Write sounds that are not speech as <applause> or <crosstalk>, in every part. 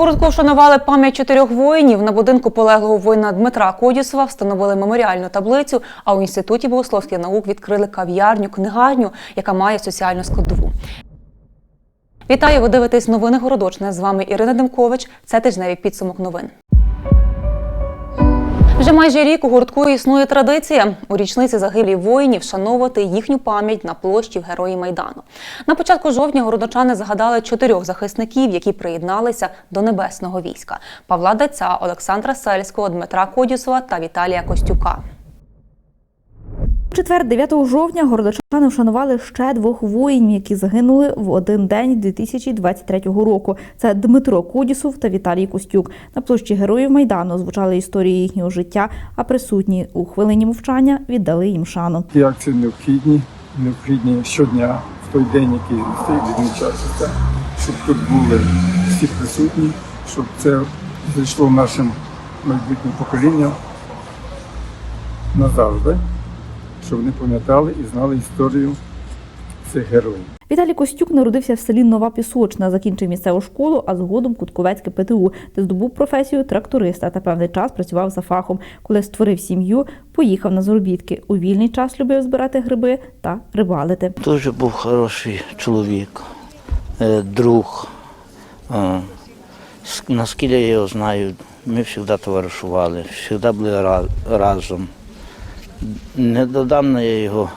У городку вшанували пам'ять чотирьох воїнів. На будинку полеглого воїна Дмитра Кодісова встановили меморіальну таблицю, а у інституті богословських наук відкрили кав'ярню, книгарню, яка має соціальну складову. Вітаю! Ви дивитесь новини Городочне. З вами Ірина Демкович. Це тижневий підсумок новин. Вже майже рік у гуртку існує традиція у річниці загиблі воїнів вшановувати їхню пам'ять на площі Герої Майдану. На початку жовтня городочани згадали чотирьох захисників, які приєдналися до небесного війська: Павла Даця, Олександра Сельського, Дмитра Кодісова та Віталія Костюка. Четвер, 9 жовтня, городочани вшанували ще двох воїнів, які загинули в один день 2023 року. Це Дмитро Кудісов та Віталій Костюк. На площі Героїв Майдану звучали історії їхнього життя, а присутні у хвилині мовчання віддали їм шану. Ті акції необхідні, необхідні щодня в той день, який стоїть відмічатися, щоб тут були всі присутні, щоб це зайшло нашим майбутнім поколінням назавжди, щоб вони пам'ятали і знали історію цих героїв. Віталій Костюк народився в селі Нова Пісочна, закінчив місцеву школу, а згодом Кутковецьке ПТУ, де здобув професію тракториста та певний час працював за фахом. Коли створив сім'ю, поїхав на заробітки. У вільний час любив збирати гриби та рибалити. Дуже був хороший чоловік, е, друг. Е, Наскільки я його знаю, ми завжди товаришували, завжди були разом. Недавно я його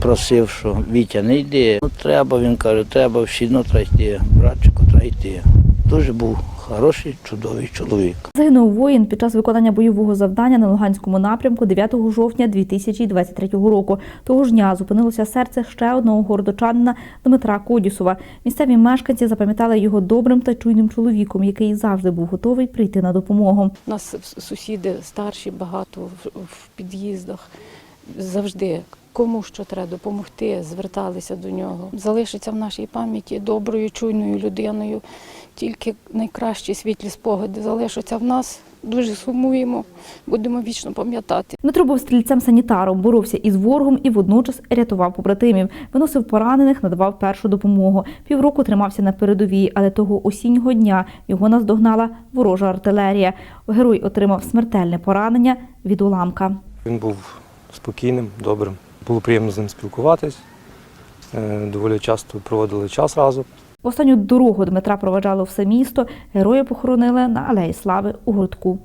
просив, що Вітя, не йди. Ну, треба, він каже, треба всі ну треба йти, братчику, треба йти. Дуже був хороший, чудовий чоловік. Загинув воїн під час виконання бойового завдання на Луганському напрямку 9 жовтня 2023 року. Того ж дня зупинилося серце ще одного городочанина Дмитра Кодісова. Місцеві мешканці запам'ятали його добрим та чуйним чоловіком, який завжди був готовий прийти на допомогу. У нас сусіди старші багато в, в під'їздах. Завжди кому що треба допомогти, зверталися до нього. Залишиться в нашій пам'яті доброю, чуйною людиною. Тільки найкращі світлі спогади залишаться в нас. Дуже сумуємо, будемо вічно пам'ятати. Дмитро був стрільцем-санітаром, боровся із ворогом і водночас рятував побратимів, виносив поранених, надавав першу допомогу. Півроку тримався на передовій, але того осіннього дня його наздогнала ворожа артилерія. Герой отримав смертельне поранення від уламка. Він був спокійним, добрим. Було приємно з ним спілкуватись. Е, Доволі часто проводили час разом. Останню дорогу Дмитра проведжало все місто. Героя похоронили на Алеї Слави у Городку.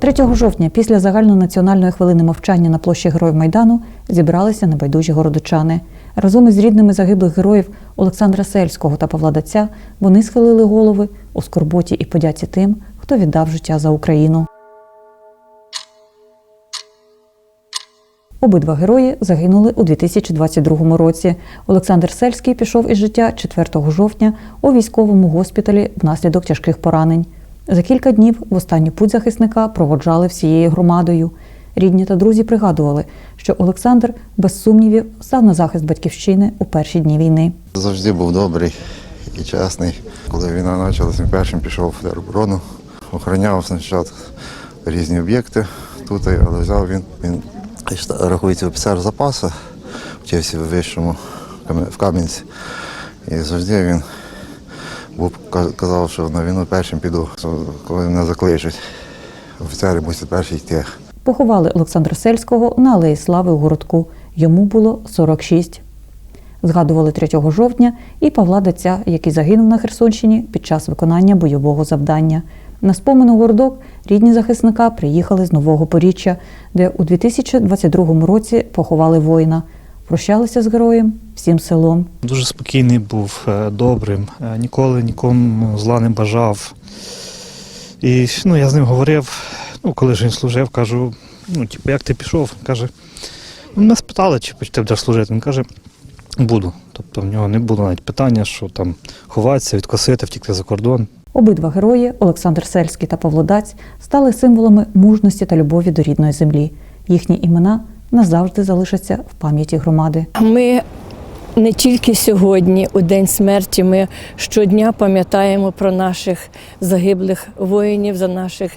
3 жовтня, після загальнонаціональної хвилини мовчання на площі Героїв Майдану, зібралися небайдужі городочани. Разом із рідними загиблих героїв Олександра Сельського та Павла Даця вони схилили голови у скорботі і подяці тим, хто віддав життя за Україну. Обидва герої загинули у 2022 році. Олександр Сельський пішов із життя 4 жовтня у військовому госпіталі внаслідок тяжких поранень. За кілька днів в останню путь захисника проводжали всією громадою. Рідні та друзі пригадували, що Олександр без сумнівів став на захист батьківщини у перші дні війни. Завжди був добрий і чесний. Коли війна почалася, він першим пішов в тероборону, охороняв спочатку різні об'єкти тут, але взяв він, він рахується офіцер запасу, вчився в вищому в Кам'янці. І завжди він був, казав, що на війну першим піду, коли мене закличуть. Офіцери мусять перші йти. Поховали Олександра Сельського на Алеї Слави у городку. Йому було 46. Згадували 3 жовтня і Павла Даця, який загинув на Херсонщині під час виконання бойового завдання. На спомин у городок рідні захисника приїхали з Нового Поріччя, де у 2022 році поховали воїна. Прощалися з героєм всім селом. Дуже спокійний був, е, добрим, е, ніколи нікому зла не бажав. І ну, я з ним говорив, ну, коли ж він служив, кажу, ну, типу, як ти пішов? Каже, ну, мене спитали, чи ти будеш служити. Він каже, буду. Тобто в нього не було навіть питання, що там ховатися, відкосити, втікти за кордон. Обидва герої Олександр Сельський та Павло Даць стали символами мужності та любові до рідної землі. Їхні імена назавжди залишаться в пам'яті громади. Ми не тільки сьогодні, у день смерті, ми щодня пам'ятаємо про наших загиблих воїнів, за наших,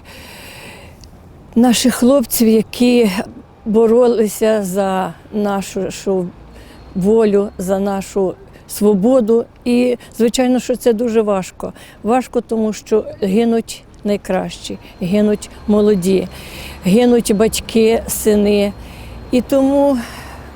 наших хлопців, які боролися за нашу волю, за нашу свободу. І, звичайно, що це дуже важко. Важко, тому що гинуть найкращі, гинуть молоді, гинуть батьки, сини. І тому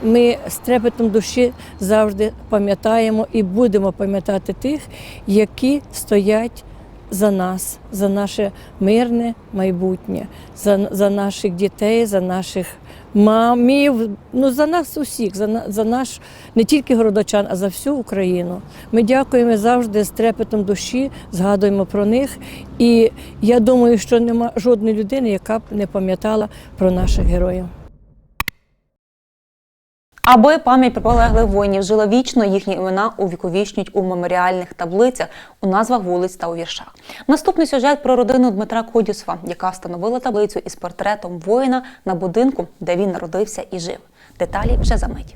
ми з трепетом душі завжди пам'ятаємо і будемо пам'ятати тих, які стоять за нас, за наше мирне майбутнє, за, за наших дітей, за наших мамів, ну за нас усіх, за, за наш не тільки городочан, а за всю Україну. Ми дякуємо завжди з трепетом душі, згадуємо про них. І я думаю, що нема жодної людини, яка б не пам'ятала про наших героїв. Аби пам'ять про полеглих воїнів жила вічно, їхні імена увіковічнюють у меморіальних таблицях, у назвах вулиць та у віршах. Наступний сюжет про родину Дмитра Кодюсова, яка встановила таблицю із портретом воїна на будинку, де він народився і жив. Деталі вже за мить.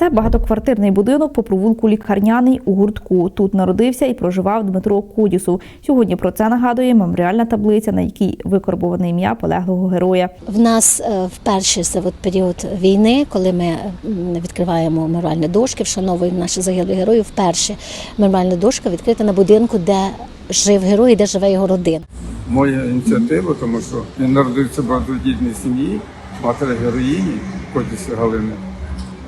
Це багатоквартирний будинок по провулку Лікарняний у гуртку. Тут народився і проживав Дмитро Кудісов. Сьогодні про це нагадує меморіальна таблиця, на якій викорбоване ім'я полеглого героя. В нас е, вперше от період війни, коли ми відкриваємо меморіальні дошки, вшановуємо наших загиблих героїв. Вперше меморіальна дошка відкрита на будинку, де жив герой і де живе його родина. Моя ініціатива, тому що він народився в багатодітній сім'ї, матері героїні Котісі Галини.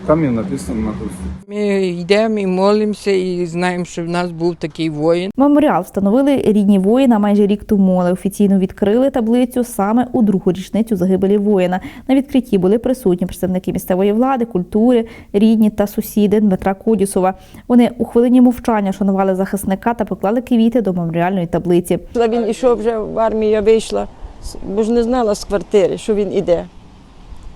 Там і написано на дошці. Ми йдемо і молимося, і знаємо, що в нас був такий воїн. Меморіал встановили рідні воїна майже рік тому, але офіційно відкрили таблицю саме у другу річницю загибелі воїна. На відкритті були присутні представники місцевої влади, культури, рідні та сусіди Дмитра Кодісова. Вони у хвилині мовчання шанували захисника та поклали квіти до меморіальної таблиці. Він ішов вже в армію, я вийшла, бо ж не знала з квартири, що він іде.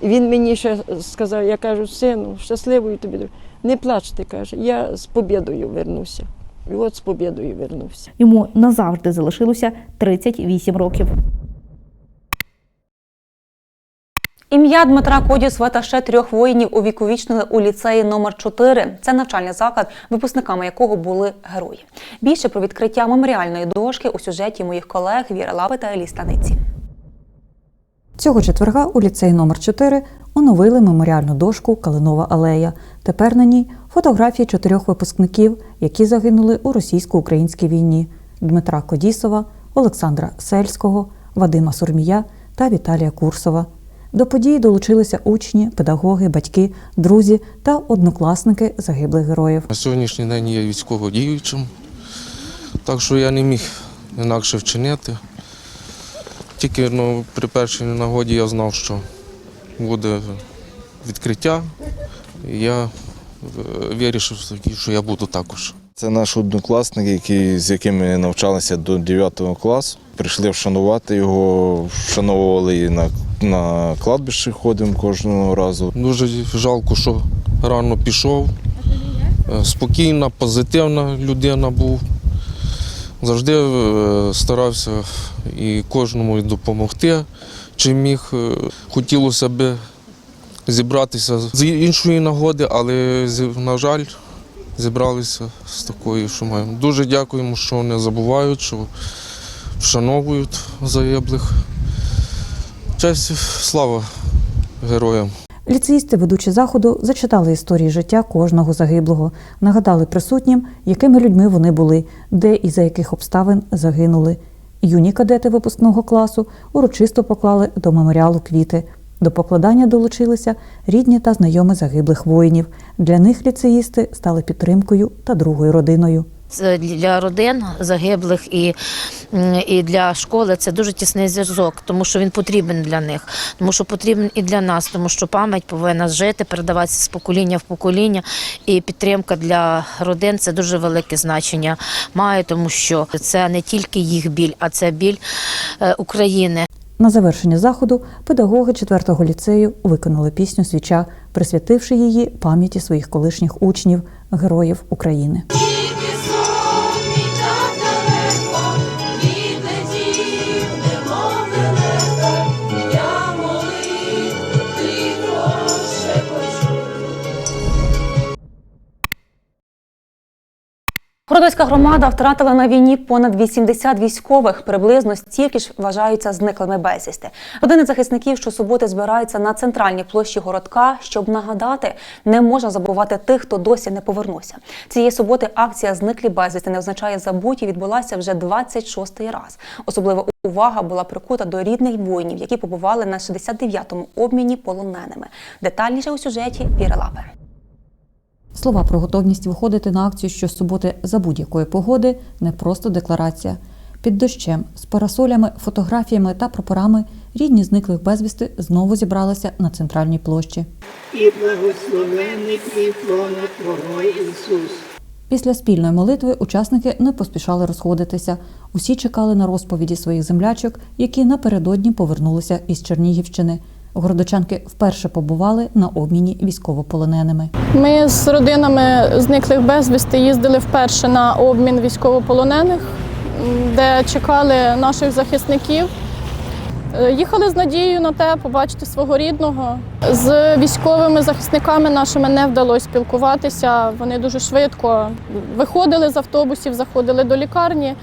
Він мені ще сказав, я кажу, сину, щасливою тобі. дорога». Не плачте, каже, я з побєдою вернуся. І от з побєдою вернувся. Йому назавжди залишилося 38 років. Ім'я Дмитра Кодюсова та ще трьох воїнів увіковічнили у ліцеї номер 4 Це навчальний заклад, випускниками якого були герої. Більше про відкриття меморіальної дошки у сюжеті моїх колег Віра Лапи та Елі Станиці. Цього четверга у ліцеї номер 4 оновили меморіальну дошку Калинова алея. Тепер на ній фотографії чотирьох випускників, які загинули у російсько-українській війні: Дмитра Кодісова, Олександра Сельського, Вадима Сурмія та Віталія Курсова. До події долучилися учні, педагоги, батьки, друзі та однокласники загиблих героїв. На сьогоднішній день є військово-діючим, так що я не міг інакше вчинити. Тільки ну, при першій нагоді я знав, що буде відкриття, і я е, вирішив, що я буду також. Це наш однокласник, який, з яким ми навчалися до 9 класу. Прийшли вшанувати його, вшановували і на, на кладбище ходимо кожного разу. Дуже жалко, що рано пішов. Е, Спокійна, позитивна людина був. Завжди е, старався і кожному допомогти, чим міг. Е, Хотілося б зібратися з іншої нагоди, але на жаль, зібралися з такою, що маємо. Дуже дякуємо, що не забувають, що вшановують загиблих. Честь, слава героям. Ліцеїсти, ведучі заходу, зачитали історії життя кожного загиблого, нагадали присутнім, якими людьми вони були, де і за яких обставин загинули. Юні кадети випускного класу урочисто поклали до меморіалу квіти. До покладання долучилися рідні та знайомі загиблих воїнів. Для них ліцеїсти стали підтримкою та другою родиною. Для родин загиблих і, і для школи це дуже тісний зв'язок, тому що він потрібен для них, тому що потрібен і для нас, тому що пам'ять повинна жити, передаватися з покоління в покоління. І підтримка для родин це дуже велике значення має, тому що це не тільки їх біль, а це біль е, України. На завершення заходу педагоги 4-го ліцею виконали пісню Свіча, присвятивши її пам'яті своїх колишніх учнів, героїв України. Городоцька громада втратила на війні понад 80 військових. Приблизно стільки ж вважаються зниклими безвісти. Родини захисників щосуботи збираються на центральній площі городка, щоб нагадати, не можна забувати тих, хто досі не повернувся. Цієї суботи акція Зниклі безвісти не означає забуті відбулася вже 26-й раз. Особлива увага була прикута до рідних воїнів, які побували на 69-му обміні полоненими. Детальніше у сюжеті Віри Лапи. Слова про готовність виходити на акцію щосуботи за будь-якої погоди не просто декларація. Під дощем, з парасолями, фотографіями та прапорами рідні зниклих безвісти знову зібралися на центральній площі. і благословений Твого Ісус. Після спільної молитви учасники не поспішали розходитися. Усі чекали на розповіді своїх землячок, які напередодні повернулися із Чернігівщини. Городочанки вперше побували на обміні військовополоненими. Ми з родинами зниклих безвісти їздили вперше на обмін військовополонених, де чекали наших захисників. Е, Їхали з надією на те, побачити свого рідного. З військовими захисниками нашими не вдалося спілкуватися. Вони дуже швидко виходили з автобусів, заходили до лікарні.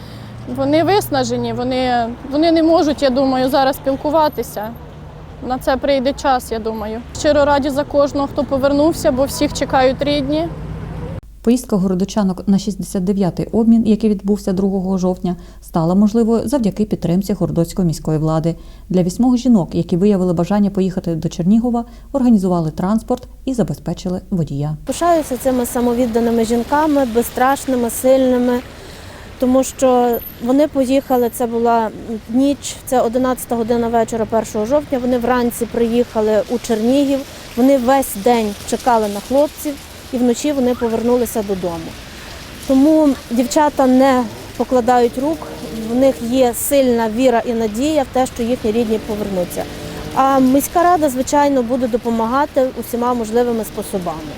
Вони виснажені, вони, вони не можуть, я думаю, зараз спілкуватися. На це прийде час, я думаю. Щиро раді за кожного, хто повернувся, бо всіх чекають рідні. Поїздка городочанок на 69-й обмін, який відбувся 2 жовтня, стала можливою завдяки підтримці Городоцької міської влади. Для вісьмох жінок, які виявили бажання поїхати до Чернігова, організували транспорт і забезпечили водія. Пишаюся цими самовідданими жінками, безстрашними, сильними, тому що вони поїхали. Це була ніч, це 11 година вечора 1 жовтня. Вони вранці приїхали у Чернігів. Вони весь день чекали на хлопців і вночі вони повернулися додому. Тому дівчата не покладають рук, в них є сильна віра і надія в те, що їхні рідні повернуться. А міська рада, звичайно, буде допомагати усіма можливими способами.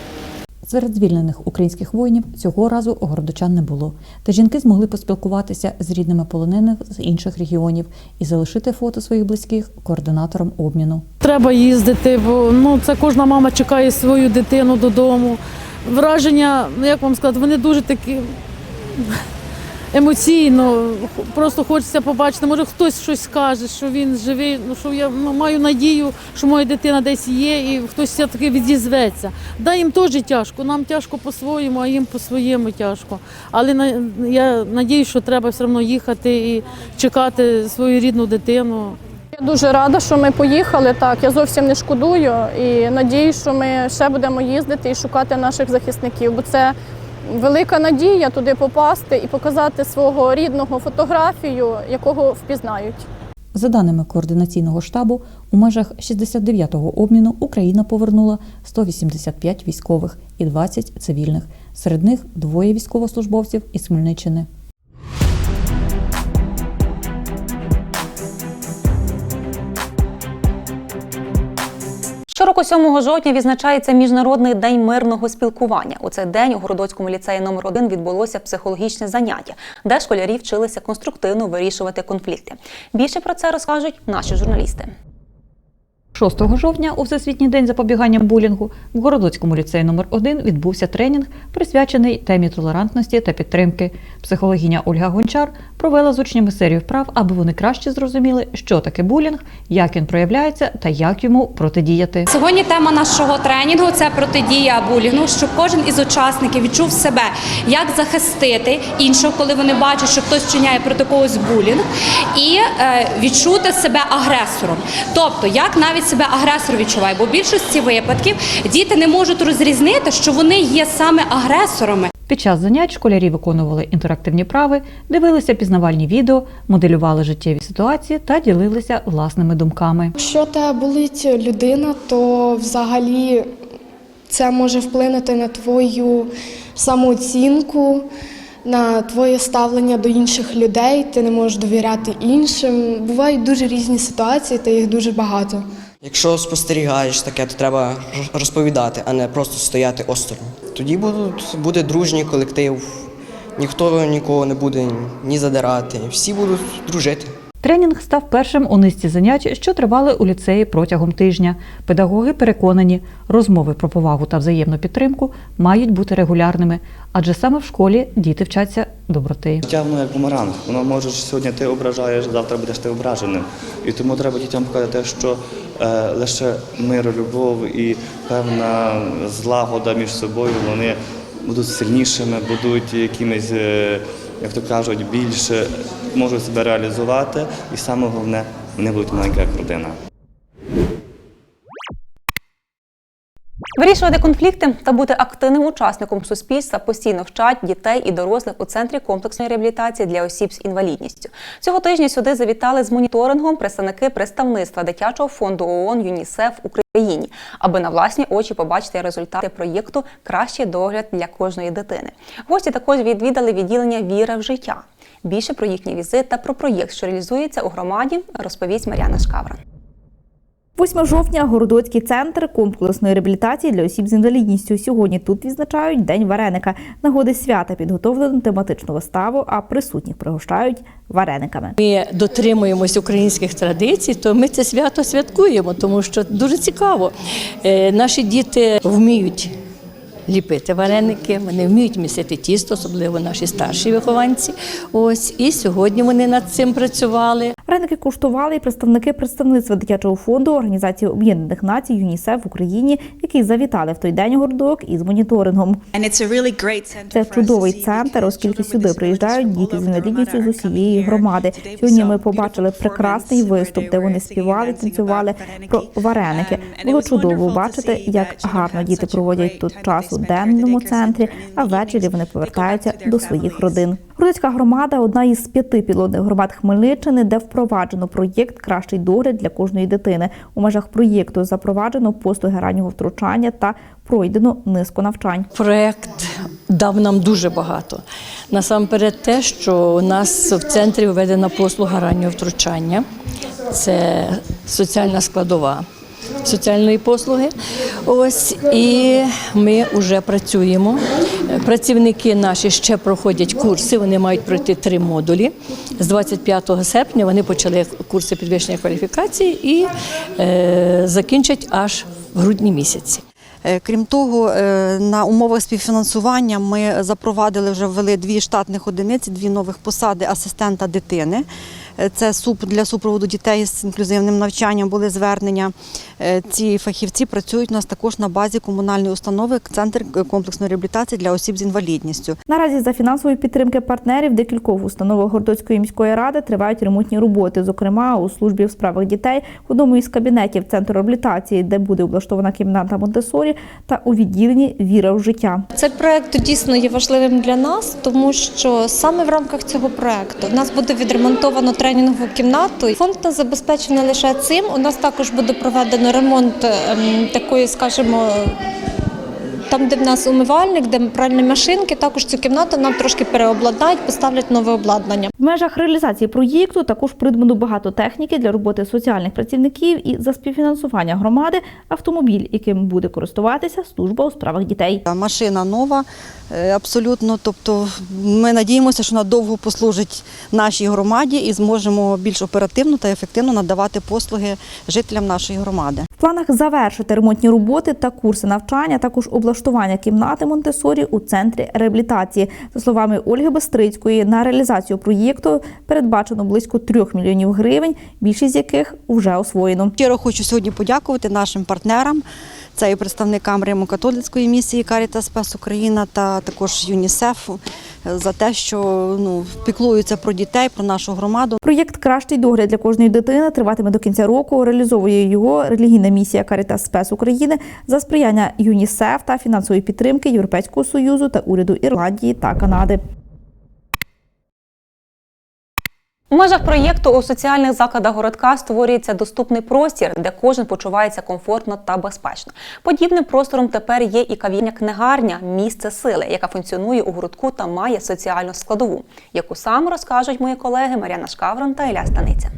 Серед звільнених українських воїнів цього разу городочан не було. Та жінки змогли поспілкуватися з рідними полонених з інших регіонів і залишити фото своїх близьких координатором обміну. Треба їздити, бо ну це кожна мама чекає свою дитину додому. Враження, ну як вам сказати, вони дуже такі емоційно. Просто хочеться побачити. Може, хтось щось скаже, що він живий. Ну що я ну, маю надію, що моя дитина десь є, і хтось все таки відізветься. Да, їм теж тяжко. Нам тяжко по-своєму, а їм по-своєму тяжко. Але на- я надію, що треба все одно їхати і чекати свою рідну дитину. Я дуже рада, що ми поїхали. Так, я зовсім не шкодую і надію, що ми ще будемо їздити і шукати наших захисників, бо це велика надія туди попасти і показати свого рідного фотографію, якого впізнають. За даними координаційного штабу, у межах 69-го обміну Україна повернула 185 військових і 20 цивільних. Серед них двоє військовослужбовців із Хмельниччини. Щороку 7 жовтня відзначається Міжнародний день мирного спілкування. У цей день у Городоцькому ліцеї номер 1 відбулося психологічне заняття, де школярі вчилися конструктивно вирішувати конфлікти. Більше про це розкажуть наші журналісти. 6 жовтня у Всесвітній день запобігання булінгу в Городоцькому ліцеї номер 1 відбувся тренінг, присвячений темі толерантності та підтримки. Психологиня Ольга Гончар провела з учнями серію вправ, аби вони краще зрозуміли, що таке булінг, як він проявляється та як йому протидіяти. Сьогодні тема нашого тренінгу це протидія булінгу, щоб кожен із учасників відчув себе, як захистити іншого, коли вони бачать, що хтось вчиняє проти когось булінг, і е, відчути себе агресором. Тобто, як навіть себе агресор відчуває, бо в більшості випадків діти не можуть розрізнити, що вони є саме агресорами. Під час занять школярі виконували інтерактивні прави, дивилися пізнавальні відео, моделювали життєві ситуації та ділилися власними думками. Якщо тебе болить людина, то взагалі це може вплинути на твою самооцінку, на твоє ставлення до інших людей. Ти не можеш довіряти іншим. Бувають дуже різні ситуації, та їх дуже багато. Якщо спостерігаєш таке, то треба розповідати, а не просто стояти осторонь. Тоді будуть, буде дружній колектив, ніхто нікого не буде ні задирати, всі будуть дружити. Тренінг став першим у низці занять, що тривали у ліцеї протягом тижня. Педагоги переконані, розмови про повагу та взаємну підтримку мають бути регулярними, адже саме в школі діти вчаться доброти. Життя воно як бумеранг. Воно може сьогодні ти ображаєш, завтра будеш ти ображеним. І тому треба дітям показати, що лише мир, любов і певна злагода між собою вони будуть сильнішими, будуть якимись, е, як то кажуть, більше можуть себе реалізувати. І саме головне, вони будуть маленька як родина. Вирішувати конфлікти та бути активним учасником суспільства постійно вчать дітей і дорослих у центрі комплексної реабілітації для осіб з інвалідністю. Цього тижня сюди завітали з моніторингом представники представництва дитячого фонду ООН ЮНІСЕФ Україні, аби на власні очі побачити результати проєкту Кращий догляд для кожної дитини. Гості також відвідали відділення Віра в життя. Більше про їхній візит та про проєкт, що реалізується у громаді, розповість Мар'яна Шкавран. 8 жовтня Городоцький центр комплексної реабілітації для осіб з інвалідністю. Сьогодні тут відзначають День вареника. Нагоди свята підготовлено тематичну виставу, а присутніх пригощають варениками. Ми дотримуємось українських традицій, то ми це свято святкуємо, тому що дуже цікаво. Е, Наші діти вміють ліпити вареники, вони вміють місити тісто, особливо наші старші вихованці. Ось і сьогодні вони над цим працювали. Вареники куштували і представники представництва дитячого фонду Організації Об'єднаних Націй ЮНІСЕФ в Україні, які завітали в той день у городок із моніторингом. Це чудовий центр, оскільки сюди приїжджають діти з інвалідністю з усієї громади. Сьогодні ми побачили прекрасний виступ, де вони співали, танцювали про вареники. Було чудово бачити, як гарно діти проводять тут час у денному центрі, а ввечері вони повертаються до своїх родин. Городська громада одна із п'яти пілотних громад Хмельниччини, де впроваджено проєкт Кращий догляд для кожної дитини. У межах проєкту запроваджено послуги раннього втручання та пройдено низку навчань. Проект дав нам дуже багато. Насамперед, те, що у нас в центрі введена послуга раннього втручання, це соціальна складова. Соціальної послуги, ось і ми вже працюємо. Працівники наші ще проходять курси. Вони мають пройти три модулі. З 25 серпня вони почали курси підвищення кваліфікації і е, закінчать аж в грудні місяці. Е, Крім того, е, на умовах співфінансування ми запровадили вже ввели дві штатних одиниці, дві нових посади асистента дитини. Це суп для супроводу дітей з інклюзивним навчанням були звернення. Е, Ці фахівці працюють у нас також на базі комунальної установи Центр комплексної реабілітації для осіб з інвалідністю. Наразі за фінансової підтримки партнерів декількох установах Гордоцької міської ради тривають ремонтні роботи. Зокрема, у службі в справах дітей в одному із кабінетів центру реабілітації, де буде облаштована кімната Монтесорі, та у відділенні Віра в життя. Цей проект дійсно є важливим для нас, тому що саме в рамках цього проекту в нас буде відремонтовано тренінгову кімнату. Фонд не забезпечений лише цим. У нас також буде проведено ремонт ем, такої, скажімо. Там, де в нас умивальник, де пральні машинки, також цю кімнату нам трошки переобладнають, поставлять нове обладнання. В межах реалізації проєкту також придбано багато техніки для роботи соціальних працівників і за співфінансування громади автомобіль, яким буде користуватися служба у справах дітей. Машина нова, е, абсолютно. Тобто ми надіємося, що вона довго послужить нашій громаді і зможемо більш оперативно та ефективно надавати послуги жителям нашої громади. В планах завершити ремонтні роботи та курси навчання, також облаштування кімнати Монтесорі у центрі реабілітації. За словами Ольги Бестрицької, на реалізацію проєкту передбачено близько трьох мільйонів гривень, більшість з яких вже освоєно. Щиро хочу сьогодні подякувати нашим партнерам. Це і представникам Римо-католицької місії Карітас Спес Україна та також ЮНІСЕФ за те, що ну піклуються про дітей, про нашу громаду. Проєкт Кращий догляд для кожної дитини триватиме до кінця року. Реалізовує його релігійна місія Карітас Спес України за сприяння ЮНІСЕФ та фінансової підтримки Європейського союзу та уряду Ірландії та Канади. У межах проєкту у соціальних закладах городка створюється доступний простір, де кожен почувається комфортно та безпечно. Подібним простором тепер є і кав'ярня-книгарня Місце сили, яка функціонує у городку та має соціальну складову, яку саме розкажуть мої колеги Мар'яна Шкаврон та Ілля Станиця.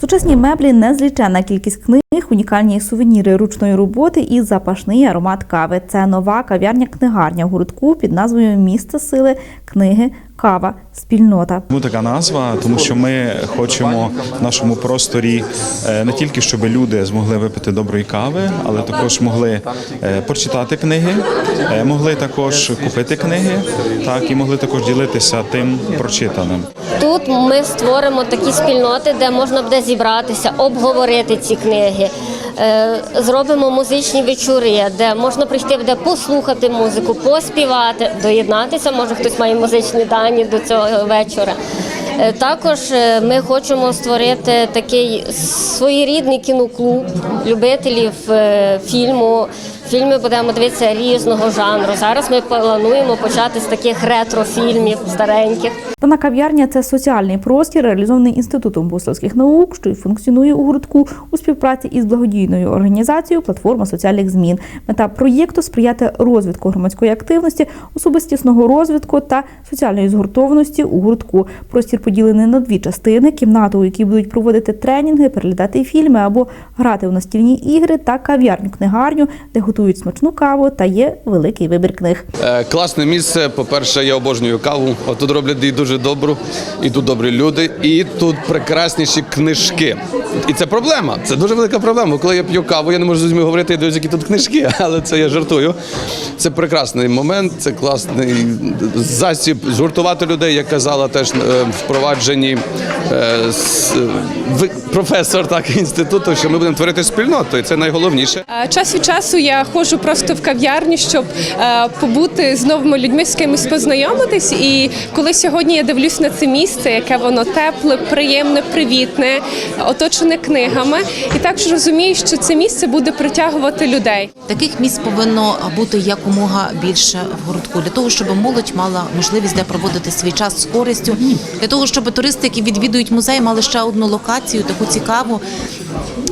Сучасні меблі, незлічена кількість книг них унікальні сувеніри ручної роботи і запашний аромат кави. Це нова кав'ярня-книгарня в городку під назвою Місце сили книги, кава, спільнота. Чому така назва? Тому що ми хочемо в нашому просторі е, не тільки щоб люди змогли випити доброї кави, але також могли е, прочитати книги, е, могли також купити книги, так і могли також ділитися тим прочитаним. Тут ми створимо такі спільноти, де можна буде зібратися, обговорити ці книги. Е, Зробимо музичні вечори, де можна прийти, де послухати музику, поспівати, доєднатися. Може, хтось має музичні дані до цього вечора. Е, Також е, ми хочемо створити такий своєрідний кіноклуб любителів фільму. Фільми будемо дивитися різного жанру. Зараз ми плануємо почати з таких ретро-фільмів стареньких. Дана кав'ярня це соціальний простір, реалізований інститутом богословських наук, що й функціонує у городку у співпраці із благодійною організацією Платформа соціальних змін. Мета проєкту сприяти розвитку громадської активності, особистісного розвитку та соціальної згуртованості у гуртку. Простір поділений на дві частини: кімнату, у якій будуть проводити тренінги, переглядати фільми або грати у настільні ігри, та кав'ярню книгарню, де готують смачну каву та є великий вибір книг. Е, Класне місце. По-перше, я обожнюю каву. Отут роблять її дуже добру, і тут добрі люди, і тут прекрасніші книжки. І це проблема. Це дуже велика проблема. Коли я п'ю каву, я не можу з людьми говорити, дивлюсь, які тут книжки, <laughs> але це я жартую. Це прекрасний момент, це класний засіб згуртувати людей, як казала теж е, впроваджені е, професор так інституту, що ми будемо творити спільноту, і це найголовніше. Е, Час від часу я ходжу просто в кав'ярню, щоб е, побути з новими людьми, з кимось познайомитись. І коли сьогодні я дивлюсь на це місце, яке воно тепле, приємне, привітне, оточене книгами, і також розумію, що це місце буде притягувати людей. Таких місць повинно бути якомога більше в городку для того, щоб молодь мала можливість де проводити свій час з користю, для того, щоб туристи, які відвідують музей, мали ще одну локацію, таку цікаву,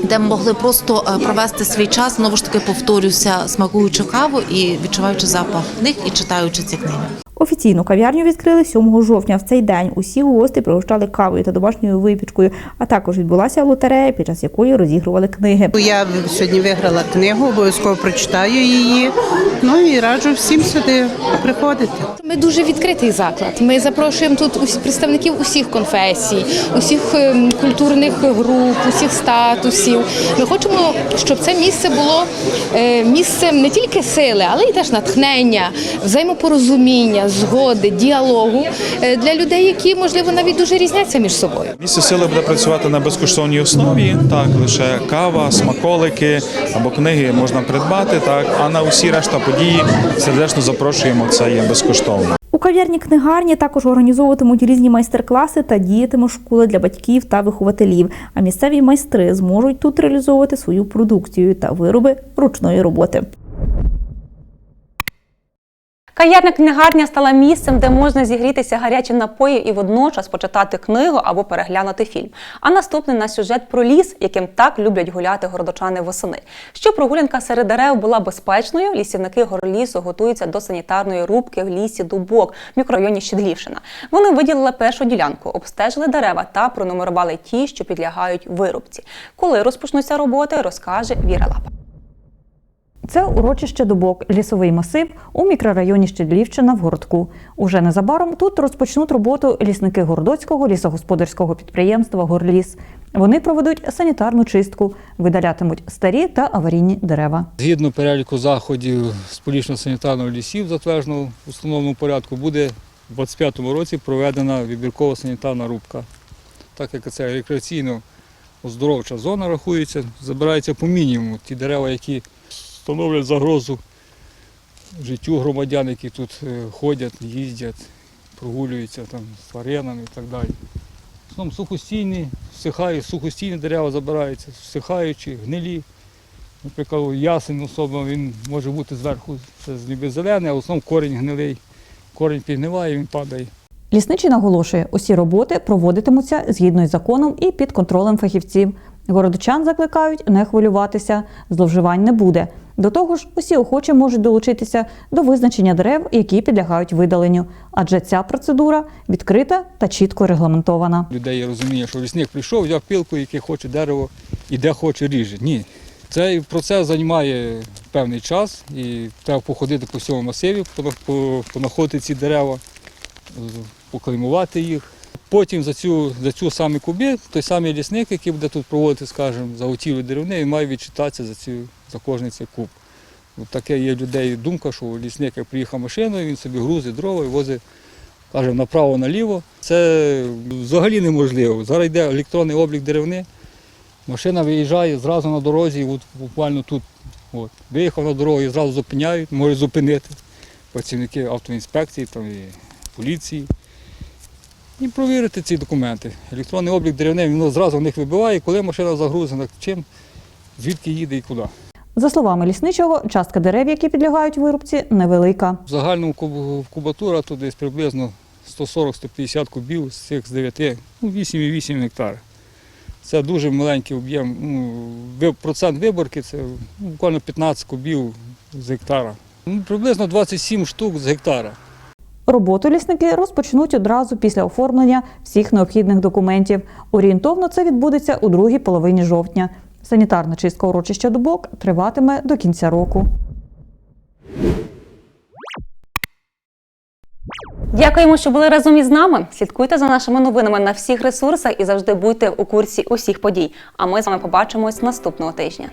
де могли просто е, провести свій час, знову ж таки повторюся, смакуючи каву і відчуваючи запах книг і читаючи ці книги. Офіційну кав'ярню відкрили 7 жовтня. В цей день усі гості пригощали кавою та домашньою випічкою, а також відбулася лотерея, під час якої розігрували книги. Я сьогодні виграла книгу, обов'язково прочитаю її. Ну і раджу всім сюди приходити. Ми дуже відкритий заклад. Ми запрошуємо тут представників усіх конфесій, усіх ем, культурних груп, усіх статусів. Ми хочемо, щоб це місце було е, місцем не тільки сили, але й теж натхнення, взаємопорозуміння, згоди, діалогу е, для людей, які можливо навіть дуже різняться між собою. Місце сили буде працювати на безкоштовній основі. Так, лише кава, смаколики або книги можна придбати. Так, а на усі решта події сердечно запрошуємо. Це є безкоштовно. У кав'ярні книгарні також організовуватимуть різні майстер-класи та діятиме школи для батьків та вихователів. А місцеві майстри зможуть тут реалізовувати свою продукцію та вироби ручної роботи. Каярня книгарня стала місцем, де можна зігрітися гарячі напої і водночас почитати книгу або переглянути фільм. А наступний наш сюжет про ліс, яким так люблять гуляти городочани восени. Щоб прогулянка серед дерев була безпечною, лісівники горлісу готуються до санітарної рубки в лісі Дубок в мікрорайоні Щедлівщина. Вони виділили першу ділянку, обстежили дерева та пронумерували ті, що підлягають вирубці. Коли розпочнуться роботи, розкаже Віра Лапа. Це урочище Дубок, лісовий масив у мікрорайоні Щедлівщина в Городку. Уже незабаром тут розпочнуть роботу лісники Городоцького лісогосподарського підприємства Горліс. Вони проведуть санітарну чистку, видалятимуть старі та аварійні дерева. Згідно переліку заходів з полічно-санітарного лісів, затвердженого в установленому порядку, буде у 2025 році проведена вибіркова санітарна рубка. Так як це рекреаційно оздоровча зона рахується, забираються по мінімуму ті дерева, які становлять загрозу життю громадян, які тут е, ходять, їздять, прогулюються там, з тваринами і так далі. Основному сухостійні, всихають, сухостійні дерева забираються, всихаючі, гнилі. Наприклад, ясень особливо він може бути зверху це ніби зелений, а в основному корінь гнилий. Корінь підгниває, він падає. Лісничий наголошує, усі роботи проводитимуться згідно із законом і під контролем фахівців. Городочан закликають не хвилюватися, зловживань не буде. До того ж, усі охочі можуть долучитися до визначення дерев, які підлягають видаленню, адже ця процедура відкрита та чітко регламентована. Людей розуміє, що лісник прийшов, взяв пилку, яке хоче дерево, і де хоче ріже. Ні. Цей процес займає певний час і треба походити по всьому масиві, пона- понаходити ці дерева, поклеймувати їх. Потім за цю, за цю саме кубі, той самий лісник, який буде тут проводити, скажімо, заготівлю деревини, він має відчитатися за, цю, за кожний цей куб. От таке є людей думка, що лісник, як приїхав машиною, він собі грузить дрова і возить, скажімо, направо-наліво. Це взагалі неможливо. Зараз йде електронний облік деревини. Машина виїжджає зразу на дорозі, от буквально тут. От. Виїхав на дорогу і зразу зупиняють, можуть зупинити працівники автоінспекції там, і поліції. І провірити ці документи. Електронний облік деревини, він зразу в них вибиває, коли машина загрузена, чим, звідки їде і куди. За словами лісничого, частка дерев, які підлягають вирубці, невелика. В загальному кубатура тут десь приблизно 140-150 кубів з цих з 9, ну 8,8 гектар. Це дуже маленький об'єм. Ну, процент виборки це ну, буквально 15 кубів з гектара. Ну, приблизно 27 штук з гектара. Роботу лісники розпочнуть одразу після оформлення всіх необхідних документів. Орієнтовно це відбудеться у другій половині жовтня. Санітарна чистка урочища Дубок триватиме до кінця року. Дякуємо, що були разом із нами. Слідкуйте за нашими новинами на всіх ресурсах і завжди будьте у курсі усіх подій. А ми з вами побачимось наступного тижня.